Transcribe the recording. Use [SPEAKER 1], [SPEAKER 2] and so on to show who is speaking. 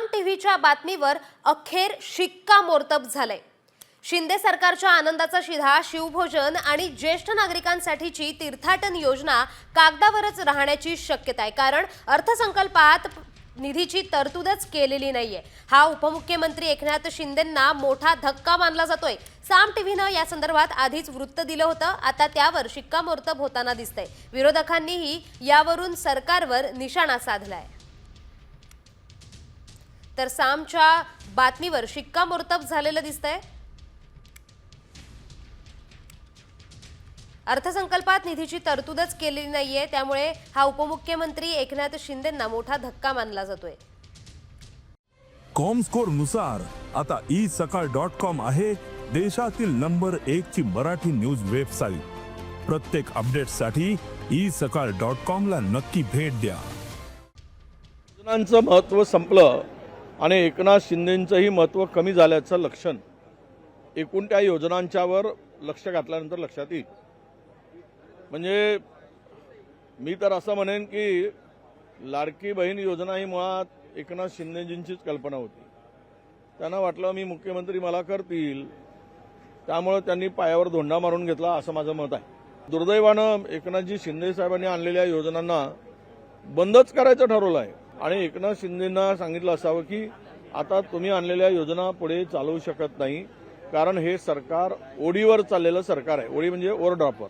[SPEAKER 1] साम टीव्हीच्या बातमीवर अखेर शिक्कामोर्तब झालंय. शिंदे सरकारच्या आनंदाचा शिधा शिवभोजन आणि ज्येष्ठ नागरिकांसाठीची तीर्थाटन योजना कागदावरच राहण्याची शक्यता आहे. कारण अर्थसंकल्पात निधीची तरतूदच केलेली नाहीये. हा उपमुख्यमंत्री एकनाथ शिंदेंना मोठा धक्का मानला जातोय. साम टीव्हीनं या संदर्भात आधीच वृत्त दिलं होतं. आता त्यावर शिक्कामोर्तब होताना दिसतंय. विरोधकांनीही यावरून सरकारवर निशाणा साधलाय. तर सामच्या बातमीवर शिक्कामोर्तब झालेलं दिसतंय. अर्थसंकल्पात निधीची तरतूदच केलेली नाहीये त्यामुळे हा उपमुख्यमंत्री एकनाथ शिंदेंना मोठा धक्का मानला जातोय.
[SPEAKER 2] कॉमस्कोरनुसार आता ई सकाळ डॉट कॉम आहे देशातील नंबर एक ची मराठी न्यूज वेबसाईट. प्रत्येक अपडेटसाठी ई सकाळ डॉट कॉम ला नक्की भेट द्या.
[SPEAKER 3] योजनांचं महत्त्व संपलं. आणि एकनाथ शिंदेंचंही महत्त्व कमी झाल्याचं लक्षण. एकूण त्या योजनांच्यावर लक्ष घातल्यानंतर लक्षात येईल. म्हणजे मी तर असं म्हणेन की लाडकी बहीण योजना ही मुळात एकनाथ शिंदेजींचीच कल्पना होती. त्यांना वाटलं मी मुख्यमंत्री मला करतील. त्यामुळं त्यांनी पायावर धोंडा मारून घेतला असं माझं मत आहे. दुर्दैवानं एकनाथजी शिंदे साहेबांनी आणलेल्या योजनांना बंदच करायचं ठरवलं आहे. आणि एकनाथ शिंदेना सांगितलं असावं की आता तुम्ही आणलेल्या योजना पुढे चालवू शकत नाही. कारण हे सरकार ओढीवर चाललेलं सरकार आहे. ओढी म्हणजे ओव्हरड्रॉपवर